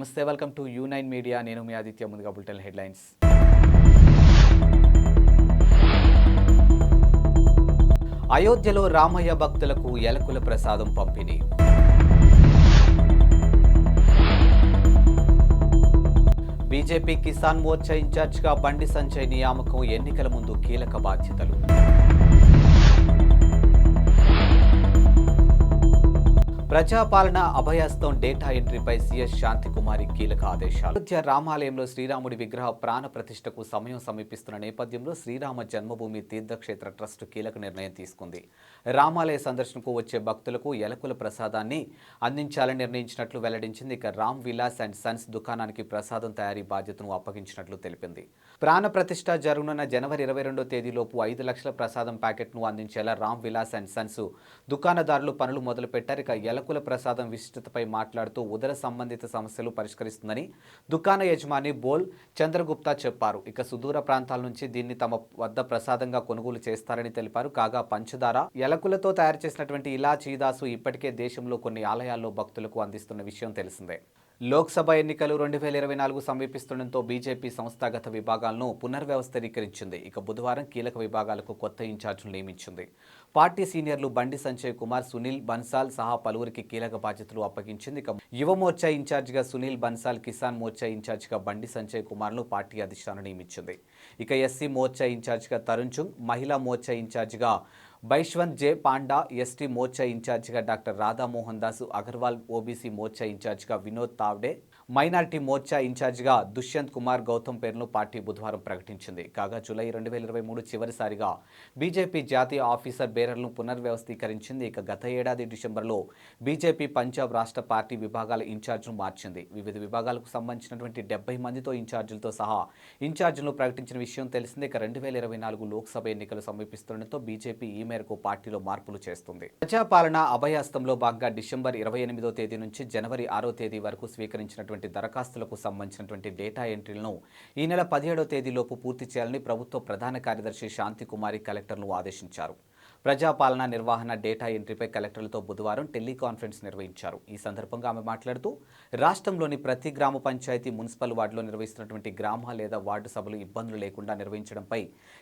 నమస్తే welcome to U nine media. నేను మీ ఆదిత్య ముందుగా బులెటిన్ హెడ్లైన్స్. అయోధ్యలో రామయ్య భక్తులకు ఎలకుల ప్రసాదం పంపిణీ. బీజేపీ కిసాన్ మోర్చా ఇన్ఛార్జ్గా బండి సంజయ్ నియామకం ఎన్నికల ముందు కీలక బాధ్యతలు. ప్రజాపాలన అభయస్థం డేటా ఎంట్రీపై సీఎస్ శాంతికుమారి కీలక ఆదేశాలు. అయోధ్య రామాలయంలో శ్రీరాముడి విగ్రహ ప్రాణ ప్రతిష్టకు సమయం సమీపిస్తున్న నేపథ్యంలో శ్రీరామ జన్మభూమి తీర్థక్షేత్ర ట్రస్ట్ కీలక నిర్ణయం తీసుకుంది. రామాలయ సందర్శనకు వచ్చే భక్తులకు ఎలకుల ప్రసాదాన్ని అందించాలని నిర్ణయించినట్లు వెల్లడించింది. ఇక రామ్ విలాస్ అండ్ సన్స్ దుకాణానికి ప్రసాదం తయారీ బాధ్యతను అప్పగించినట్లు తెలిపింది. ప్రాణ ప్రతిష్ట జరగనున్న జనవరి ఇరవై రెండో తేదీలోపు ఐదు లక్షల ప్రసాదం ప్యాకెట్ను అందించేలా రామ్ విలాస్ అండ్ సన్స్ దుకాణదారులు పనులు మొదలుపెట్టారు. ఇక ఎలకుల ప్రసాదం విశిష్టతపై మాట్లాడుతూ ఉదర సంబంధిత సమస్యలు పరిష్కరిస్తుందని దుకాణ యజమాని బోల్ చంద్రగుప్తా చెప్పారు. ఇక సుదూర ప్రాంతాల నుంచి దీన్ని తమ వద్ద ప్రసాదంగా కొనుగోలు చేస్తారని తెలిపారు. కాగా పంచదార ఎలకులతో తయారు చేసినటువంటి ఇలా చీదాసు ఇప్పటికే దేశంలో కొన్ని ఆలయాల్లో భక్తులకు అందిస్తున్న విషయం తెలిసిందే. లోక్సభ ఎన్నికలు రెండు వేల ఇరవై నాలుగు సమీపిస్తుండటంతో బీజేపీ సంస్థాగత విభాగాలను పునర్వ్యవస్థీకరించింది. ఇక బుధవారం కీలక విభాగాలకు కొత్త ఇన్ఛార్జీలు నియమించింది. పార్టీ సీనియర్లు బండి సంజయ్ కుమార్ సునీల్ బన్సాల్ సహా పలువురికి కీలక బాధ్యతలు అప్పగించింది. ఇక యువ మోర్చా ఇన్ఛార్జిగా సునీల్ బన్సాల్ కిసాన్ మోర్చా ఇన్ఛార్జిగా బండి సంజయ్ కుమార్ను పార్టీ అధిష్టానం నియమించింది. ఇక ఎస్సీ మోర్చా ఇన్ఛార్జిగా తరుణ్ చుంగ్ మహిళా మోర్చా ఇన్ఛార్జిగా బైష్వంత్ జే పాండా ఎస్టీ మోర్చా ఇన్ఛార్జిగా డాక్టర్ రాధామోహన్ దాసు అగర్వాల్ ఓబీసీ మోర్చా ఇన్ఛార్జిగా వినోద్ తావ్డే మైనార్టీ మోర్చా ఇన్ఛార్జిగా దుష్యంత్ కుమార్ గౌతమ్ పేరును పార్టీ బుధవారం ప్రకటించింది. కాగా జూలై రెండు వేల ఇరవై మూడు చివరిసారిగా బీజేపీ జాతీయ ఆఫీసర్ బేరర్లను పునర్వ్యవస్థీకరించింది. ఇక గత ఏడాది డిసెంబర్లో బీజేపీ పంజాబ్ రాష్ట్ర పార్టీ విభాగాల ఇన్ఛార్జ్ను మార్చింది. వివిధ విభాగాలకు సంబంధించినటువంటి డెబ్బై మందితో ఇన్ఛార్జీలతో సహా ఇన్ఛార్జీలను ప్రకటించిన విషయం తెలిసింది. ఇక రెండు వేల ఇరవై నాలుగు లోక్సభ ఎన్నికలు సమీపిస్తుండటంతో బీజేపీ ఈ మేరకు పార్టీలో మార్పులు చేస్తుంది. ప్రజాపాలన అభయహస్తంలో భాగంగా డిసెంబర్ ఇరవై ఎనిమిదో తేదీ నుంచి జనవరి ఆరో తేదీ వరకు స్వీకరించినటువంటి దరఖాస్తులకు సంబంధించినటువంటి డేటా ఎంట్రీలను ఈ నెల పదిహేడో తేదీలోపు పూర్తి చేయాలని ప్రభుత్వ ప్రధాన కార్యదర్శి శాంతికుమారి కలెక్టర్లు ఆదేశించారు. ప్రజాపాలన నిర్వహణ డేటా ఎంట్రీపై కలెక్టర్లతో బుధవారం టెలికాన్ఫరెన్స్ నిర్వహించారు. ఈ సందర్భంగా ఆమె మాట్లాడుతూ రాష్ట్రంలోని ప్రతి గ్రామ పంచాయతీ మున్సిపల్ వార్డులో నిర్వహిస్తున్నటువంటి గ్రామ లేదా వార్డు సభలు ఇబ్బందులు లేకుండా నిర్వహించడంపై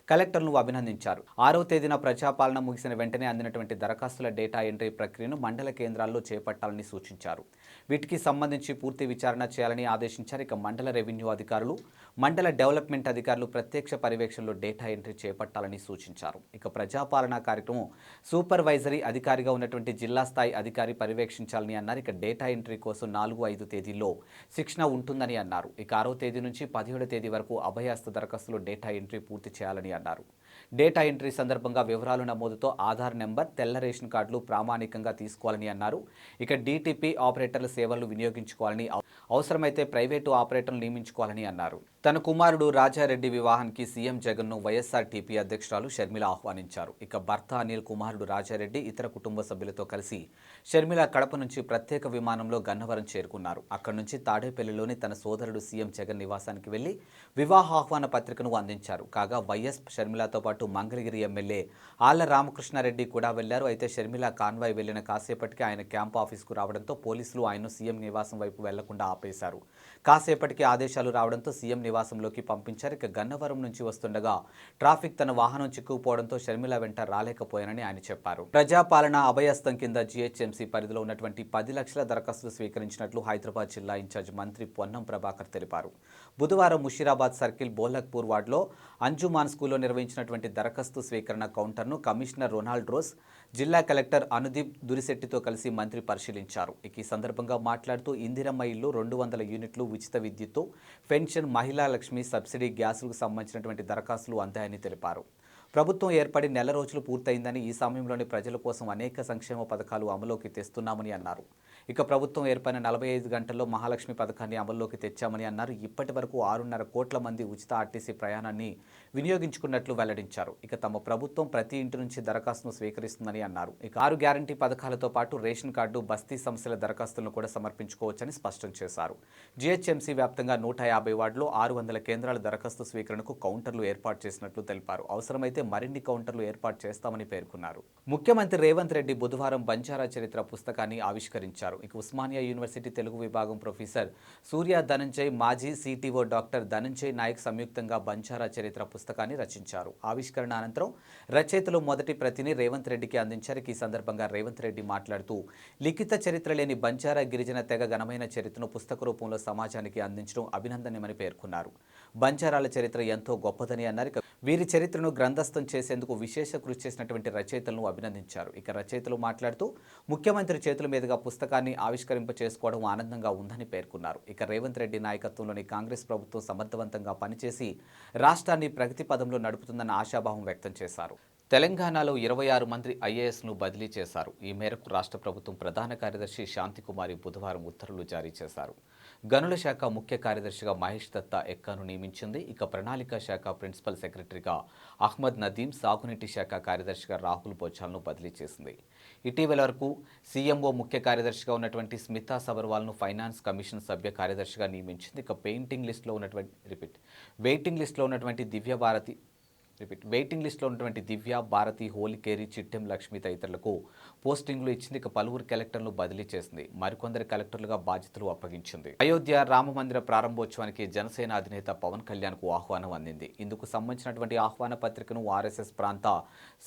కలెక్టర్ను అభినందించారు. ఆరో తేదీన ప్రజాపాలన ముగిసిన వెంటనే అందినటువంటి దరఖాస్తుల డేటా ఎంట్రీ ప్రక్రియను మండల కేంద్రాల్లో చేపట్టాలని సూచించారు. వీటికి సంబంధించి పూర్తి విచారణ చేయాలని ఆదేశించారు. ఇక మండల రెవెన్యూ అధికారులు మండల డెవలప్మెంట్ అధికారులు ప్రత్యక్ష పర్యవేక్షణలో డేటా ఎంట్రీ చేపట్టాలని సూచించారు. ఇక ప్రజాపాలన కార్యక్రమం సూపర్వైజరీ అధికారిగా ఉన్నటువంటి జిల్లా స్థాయి అధికారి పర్యవేక్షించాలని అన్నారు. ఇక డేటా ఎంట్రీ కోసం నాలుగు ఐదు తేదీల్లో శిక్షణ ఉంటుందని అన్నారు. ఇక ఆరో తేదీ నుంచి పదిహేడో తేదీ వరకు అభయహస్త దరఖాస్తులో డేటా ఎంట్రీ పూర్తి చేయాలని అన్నారు. డేటా ఎంట్రీ సందర్భంగా వివరాలు నమోదుతో ఆధార్ నెంబర్ తెల్ల రేషన్ కార్డులు ప్రామాణికంగా తీసుకోవాలని అన్నారు. ఇక డీటీపీ ఆపరేటర్ల సేవలు వినియోగించుకోవాలని అవసరమైతే ప్రైవేటు ఆపరేటర్లు నియమించుకోవాలని అన్నారు. తన కుమారుడు రాజారెడ్డి వివాహానికి సీఎం జగన్ను వైఎస్ఆర్టీపీ అధ్యక్షురాలు షర్మిల ఆహ్వానించారు. ఇక భర్త అనిల్ కుమారుడు రాజారెడ్డి ఇతర కుటుంబ సభ్యులతో కలిసి షర్మిల కడప నుంచి ప్రత్యేక విమానంలో గన్నవరం చేరుకున్నారు. అక్కడి నుంచి తాడేపల్లిలోని తన సోదరుడు సీఎం జగన్ నివాసానికి వెళ్ళి వివాహ ఆహ్వాన పత్రికను అందించారు. కాగా వైఎస్ షర్మిలతో పాటు మంగళగిరి ఎమ్మెల్యే ఆళ్ళ రామకృష్ణారెడ్డి కూడా వెళ్ళారు. అయితే షర్మిల కాన్వాయ్ వెళ్ళిన కాసేపటికి ఆయన క్యాంప్ ఆఫీస్కు రావడంతో పోలీసులు ఆయన్ను సీఎం నివాసం వైపు వెళ్ళకుండా ఆపేశారు. కాసేపటికి ఆదేశాలు రావడంతో సీఎం నివాసంలోకి పంపించారు. ఇక గన్నవరం నుంచి వస్తుండగా ట్రాఫిక్ తన వాహనం చిక్కుకుపోవడంతో షర్మిల వెంట రాలేకపోయానని ఆయన చెప్పారు. ప్రజాపాలన అభయస్తం కింద జీహెచ్ఎంసీ పరిధిలో ఉన్నటువంటి పది లక్షల దరఖాస్తులు స్వీకరించినట్లు హైదరాబాద్ జిల్లా ఇన్ఛార్జ్ మంత్రి పొన్నం ప్రభాకర్ తెలిపారు. బుధవారం ముషీరాబాద్ సర్కిల్ బోలక్పూర్ వార్డులో అంజుమాన్ స్కూల్లో నిర్వహించినటువంటి దరఖాస్తు స్వీకరణ కౌంటర్ను కమిషనర్ రొనాల్డ్ రోస్ జిల్లా కలెక్టర్ అనుదీప్ దురిశెట్టితో కలిసి మంత్రి పరిశీలించారు. ఇక ఈ సందర్భంగా మాట్లాడుతూ ఇందిరమ్మ ఇల్లు రెండు వందల యూనిట్లు ఉచిత విద్యుత్తు పెన్షన్ మహిళా లక్ష్మి సబ్సిడీ గ్యాసులకు సంబంధించినటువంటి దరఖాస్తులు అందాయని తెలిపారు. ప్రభుత్వం ఏర్పడి నెల రోజులు పూర్తయిందని ఈ సమయంలోనే ప్రజల కోసం అనేక సంక్షేమ పథకాలు అమలులోకి తెస్తున్నామని అన్నారు. ఇక ప్రభుత్వం ఏర్పడిన నలభై ఐదు గంటల్లో మహాలక్ష్మి పథకాన్ని అమల్లోకి తెచ్చామని అన్నారు. ఇప్పటి వరకు ఆరున్నర కోట్ల మంది ఉచిత ఆర్టీసీ ప్రయాణాన్ని వినియోగించుకున్నట్లు వెల్లడించారు. ఇక తమ ప్రభుత్వం ప్రతి ఇంటి నుంచి దరఖాస్తును స్వీకరిస్తుందని అన్నారు. ఇక ఆరు గ్యారంటీ పథకాలతో పాటు రేషన్ కార్డు బస్తీ సమస్యల దరఖాస్తులను కూడా సమర్పించుకోవచ్చని స్పష్టం చేశారు. జీహెచ్ఎంసీ వ్యాప్తంగా నూట యాభై వార్డులో ఆరు వందల కేంద్రాల దరఖాస్తు స్వీకరణకు కౌంటర్లు ఏర్పాటు చేసినట్లు తెలిపారు. అవసరమైతే మరిన్ని కౌంటర్లు ఏర్పాటు చేస్తామని పేర్కొన్నారు. ముఖ్యమంత్రి రేవంత్ రెడ్డి బుధవారం బంజారా చరిత్ర పుస్తకాన్ని ఆవిష్కరించారు. ఇక ఉస్మానియా యూనివర్సిటీ తెలుగు విభాగం ప్రొఫెసర్ సూర్య ధనంజయ్ మాజీ సిటిఓ డాక్టర్ ధనంజయ్ నాయక్ సంయుక్తంగా బంజారా చరిత్ర పుస్తకాన్ని రచించారు. ఆవిష్కరణ అనంతరం రచయితలు మొదటి ప్రతిని రేవంత్ రెడ్డికి అందించారు. ఈ సందర్భంగా రేవంత్ రెడ్డి మాట్లాడుతూ లిఖిత చరిత్ర లేని బంజారా గిరిజన తెగ ఘనమైన చరిత్రను పుస్తక రూపంలో సమాజానికి అందించడం అభినందనీయమని పేర్కొన్నారు. బంజారాల చరిత్ర ఎంతో గొప్పదని అన్నారు. వీరి చరిత్రను గ్రంథస్థం చేసేందుకు విశేష కృషి చేసినటువంటి రచయితలను అభినందించారు. ఇక రచయితలు మాట్లాడుతూ ముఖ్యమంత్రి చేతుల మీదుగా పుస్తకాన్ని ఆవిష్కరింప చేసుకోవడం ఆనందంగా ఉందని పేర్కొన్నారు. ఇక రేవంత్ రెడ్డి నాయకత్వంలోని కాంగ్రెస్ ప్రభుత్వం సమర్థవంతంగా పనిచేసి రాష్ట్రాన్ని ప్రగతి పదంలో నడుపుతుందన్న ఆశాభావం వ్యక్తం చేశారు. తెలంగాణలో ఇరవై ఆరు మంది ఐఏఎస్ను బదిలీ చేశారు. ఈ మేరకు రాష్ట్ర ప్రభుత్వం ప్రధాన కార్యదర్శి శాంతికుమారి బుధవారం ఉత్తర్వులు జారీ చేశారు. గనుల శాఖ ముఖ్య కార్యదర్శిగా మహేష్ దత్తా ఎక్కాను నియమించింది. ఇక ప్రణాళిక శాఖ ప్రిన్సిపల్ సెక్రటరీగా అహ్మద్ నదీం సాగునీటి శాఖ కార్యదర్శిగా రాహుల్ బొచాల్ను బదిలీ చేసింది. ఇటీవల వరకు సీఎంఓ ముఖ్య కార్యదర్శిగా ఉన్నటువంటి స్మితా సబర్వాల్ను ఫైనాన్స్ కమిషన్ సభ్య కార్యదర్శిగా నియమించింది. ఇక పెయింటింగ్ లిస్టులో ఉన్నటువంటి రిపీట్ వెయిటింగ్ లిస్టులో ఉన్నటువంటి దివ్య భారతి రిపీట్. వెయిటింగ్ లిస్టులో ఉన్నటువంటి దివ్య భారతి హోలికేరి చిట్టెం లక్ష్మి తదితరులకు పోస్టింగ్లు ఇచ్చింది. ఇక పలువురు కలెక్టర్లు బదిలీ చేసింది. మరికొందరు కలెక్టర్లుగా బాధ్యతలు అప్పగించింది. అయోధ్య రామ మందిర ప్రారంభోత్సవానికి జనసేన అధినేత పవన్ కళ్యాణ్కు ఆహ్వానం అందింది. ఇందుకు సంబంధించినటువంటి ఆహ్వాన పత్రికను ఆర్ఎస్ఎస్ ప్రాంత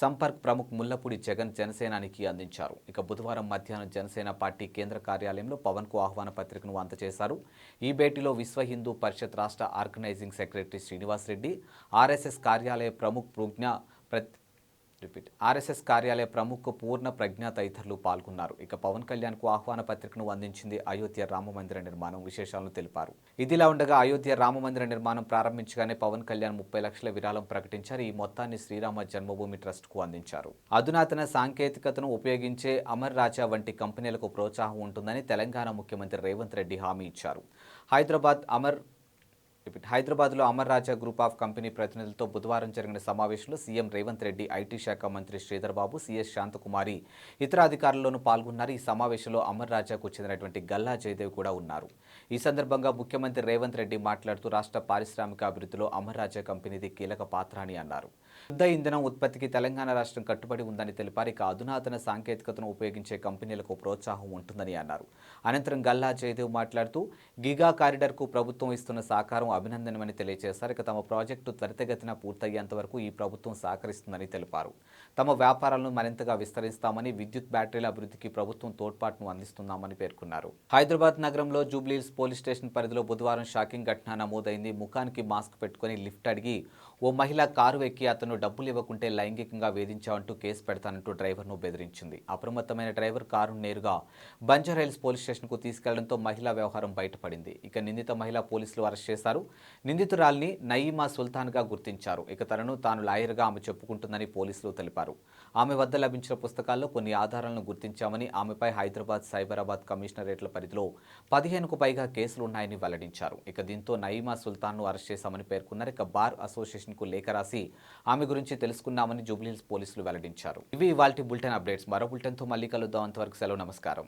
సంపర్క్ ప్రముఖ్ ముల్లపూడి జగన్ జనసేనానికి అందించారు. ఇక బుధవారం మధ్యాహ్నం జనసేన పార్టీ కేంద్ర కార్యాలయంలో పవన్కు ఆహ్వాన పత్రికను అందజేశారు ఈ భేటీలో విశ్వ హిందూ పరిషత్ రాష్ట్ర organising secretary Srinivas Reddy RSS కార్యాలయ ప్రముఖ్ ప్రజ్ఞ ప్రతి రిపీట్. ఆర్ఎస్ఎస్ కార్యాలయ ప్రముఖ పూర్ణ ప్రజ్ఞ తదితరులు పాల్గొన్నారు. ఇక పవన్ కళ్యాణ్కు ఆహ్వాన పత్రికను అందించింది అయోధ్య రామ మందిర నిర్మాణం విశేషాలను తెలిపారు. ఇదిలా ఉండగా అయోధ్య రామమందిర నిర్మాణం ప్రారంభించగానే పవన్ కళ్యాణ్ ముప్పై లక్షల విరాళం ప్రకటించారు. ఈ మొత్తాన్ని శ్రీరామ జన్మభూమి ట్రస్ట్కు అందించారు. అధునాతన సాంకేతికతను ఉపయోగించే అమర్ రాజా వంటి కంపెనీలకు ప్రోత్సాహం ఉంటుందని తెలంగాణ ముఖ్యమంత్రి రేవంత్ రెడ్డి హామీ ఇచ్చారు. హైదరాబాద్ అమర్ రిపీట్. హైదరాబాద్లో Amar Raja group of company ప్రతినిధులతో బుధవారం జరిగిన సమావేశంలో సీఎం రేవంత్ రెడ్డి ఐటీ శాఖ మంత్రి శ్రీధర్బాబు సీఎస్ శాంతకుమారి ఇతర అధికారులను పాల్గొన్నారు. ఈ సమావేశంలో అమర్ రాజాకు చెందినటువంటి గల్లా జయదేవ్ కూడా ఉన్నారు. ఈ సందర్భంగా ముఖ్యమంత్రి రేవంత్ రెడ్డి మాట్లాడుతూ రాష్ట్ర పారిశ్రామిక అభివృద్ధిలో అమర్ రాజా కంపెనీది కీలక పాత్ర అని అన్నారు. శుద్ధ ఇంధనం ఉత్పత్తికి తెలంగాణ రాష్ట్రం కట్టుబడి ఉందని తెలిపారు. ఇక అధునాతన సాంకేతికతను ఉపయోగించే కంపెనీలకు ప్రోత్సాహం ఉంటుందని అన్నారు. అనంతరం గల్లా జయదేవ్ మాట్లాడుతూ గిగా కారిడార్కు ప్రభుత్వం ఇస్తున్న సహకారం అభినందనమని తెలియజేశారు. ఇక తమ ప్రాజెక్టు త్వరితగతిన పూర్తయ్యేంత వరకు ఈ ప్రభుత్వం సహకరిస్తుందని తెలిపారు. తమ వ్యాపారాలను మరింతగా విస్తరిస్తామని విద్యుత్ బ్యాటరీల అభివృద్ధికి ప్రభుత్వం తోడ్పాటును అందిస్తున్నామని పేర్కొన్నారు. హైదరాబాద్ నగరంలో జూబ్లీహిల్స్ పోలీస్ స్టేషన్ పరిధిలో బుధవారం షాకింగ్ ఘటన నమోదైంది. ముఖానికి మాస్క్ పెట్టుకుని లిఫ్ట్ అడిగి ఓ మహిళ కారు ఎక్కి అతను డబ్బులు ఇవ్వకుంటే లైంగికంగా వేధించావంటూ కేసు పెడతానంటూ డ్రైవర్ను బెదిరించింది. అప్రమత్తమైన డ్రైవర్ కారును నేరుగా బంజారాహిల్స్ పోలీస్ స్టేషన్కు తీసుకెళ్ళడంతో మహిళా వ్యవహారం బయటపడింది. ఇక నిందిత మహిళ పోలీసులు అరెస్ట్ చేశారు. నిందితురాల్ని నయీమా సుల్తాన్గా గుర్తించారు. ఇక తనను తాను లాయర్గా ఆమె చెప్పుకుంటుందని పోలీసులు తెలిపారు. ఆమె వద్ద లభించిన పుస్తకాల్లో కొన్ని ఆధారాలను గుర్తించామని ఆమెపై హైదరాబాద్ సైబరాబాద్ కమిషనరేట్ల పరిధిలో పదిహేనుకు పైగా కేసులు ఉన్నాయని వెల్లడించారు. ఇక దీంతో నయీమా సుల్తాన్ను అరెస్ట్ చేశామని పేర్కొన్నారు. ఇక బార్ అసోసియేషన్కు లేఖ రాసి ఆమె గురించి తెలుసుకున్నామని జూబ్లీహిల్స్ పోలీసులు వెల్లడించారు. ఇవి ఇవాల్టి బులెటిన్ అప్డేట్స్. మరో బులెటిన్తో మళ్ళీ కలుద్దాం. అంతవరకు సెలవు. నమస్కారం.